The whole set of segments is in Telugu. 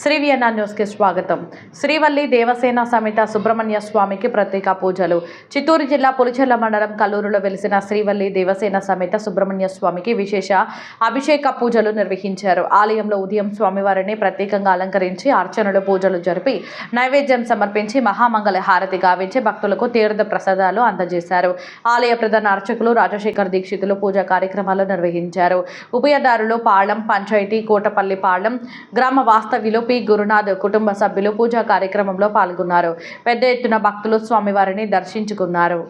శ్రీవియన్నా న్యూస్కి స్వాగతం. శ్రీవల్లి దేవసేన సమేత సుబ్రహ్మణ్య స్వామికి ప్రత్యేక పూజలు. చిత్తూరు జిల్లా పులిచెర్ల మండలం కల్లూరులో వెలిసిన శ్రీవల్లి దేవసేన సమేత సుబ్రహ్మణ్య స్వామికి విశేష అభిషేక పూజలు నిర్వహించారు. ఆలయంలో ఉదయం స్వామివారిని ప్రత్యేకంగా అలంకరించి అర్చనలు పూజలు జరిపి నైవేద్యం సమర్పించి మహామంగళ హారతి గావించి భక్తులకు తీర్థ ప్రసాదాలు అందజేశారు. ఆలయ ప్రధాన అర్చకులు రాజశేఖర్ దీక్షితులు పూజా కార్యక్రమాలు నిర్వహించారు. ఉభయదారులు పాళం పంచాయతీ కోటపల్లి పాళం గ్రామ వాస్తవ్యులు పి గురునాథ్ కుటుంబ సభ్యులు పూజా కార్యక్రమంలో పాల్గొన్నారు. పెద్ద ఎత్తున భక్తులు స్వామివారిని దర్శించుకున్నారు.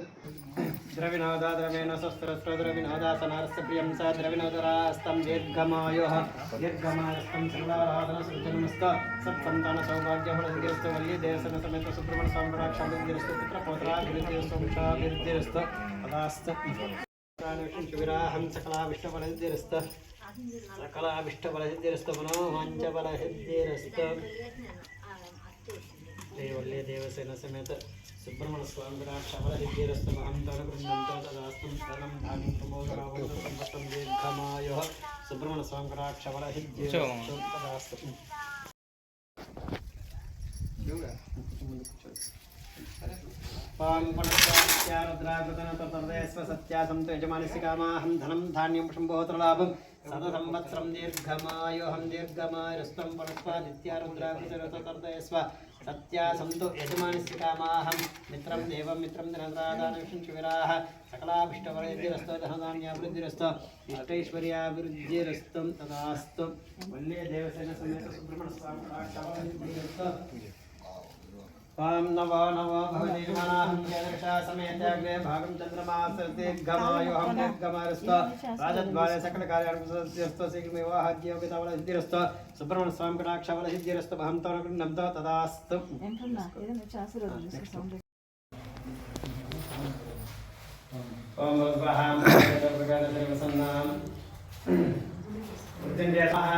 ద్రవినోద ద్రవేణ స్వస్త్రస్త్ర ద్రవినోదాసనారస్య స దీర్ఘమాయస్తం సృజనమస్త సత్సంతాన వల్లి దేశన సమేత సుబ్రహ్మణ్య పుత్ర పౌత్రాభివృద్ధిరస్తు విరాహం సకలావిష్టఫలసిద్ధిరస్తు సకలావిష్టఫలసిద్ధిరస్తు మనోవాంఛఫలసిద్ధిరస్తు దేవల్లి దేవసేన సమేత సుబ్రహ్మణ్య స్వామి రాక్షవరహిద్ధిరస్తు మహంతన బృందంతో తదాస్తం ధనం ధాన్యం ప్రమోదరావంతు సంపష్టం దీర్ఘమాయో సుబ్రహ్మణ్య స్వామి రాక్షవరహిద్ధిరస్తు తదాస్తం పాంపణస్వ సత్యాసంతు యజమానస్య కామాహం सत्यासंत्यजमानसिकामाहं धनं धान्यं शम्भोत्रलाभं सतसंवत्सरं दीर्घमायोऽहं दीर्घमायुस्तं परस्वादित्यारुद्राभिचरतर्दयस्व सत्यासं तु यजमानसिकामाहं मित्रं देवं मित्रं धनदादानविषं शिविराः सकलाभिष्टवरयतिरस्त धनधान्याभिवृद्धिरस्त इष्टैश्वर्याभिवृद्धिरस्तं तदास्तु वंदे देवसेन समेत सुब्रह्मण्यस्वामिरस्त ॐ नवो नवो भवदीर्घमाहं जयदक्षा समेत्याग्रे भागं चन्द्रमासदीर्घमायुहं दीर्घमारस्त राजद्वारे सकलकार्याणस्तु शीघ्रमेवाहाज्योगितावलसिद्धिरस्त सुब्रह्मण्य स्वामी कटाक्षावलसिद्धिरस्त भहं तव गृह्णन्तो तदास्तु ॐ भगवहां प्रगादशर्वसन्नाम् मृत्युञ्जय नमः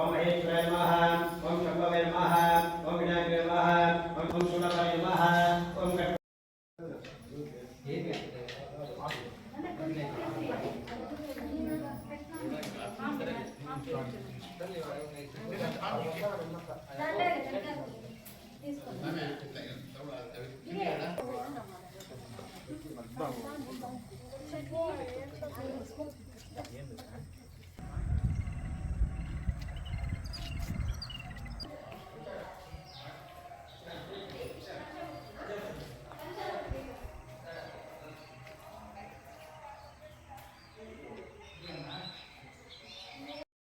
ॐ महेश्वराय नमः ॐ शम्भवे नमः ఏంటి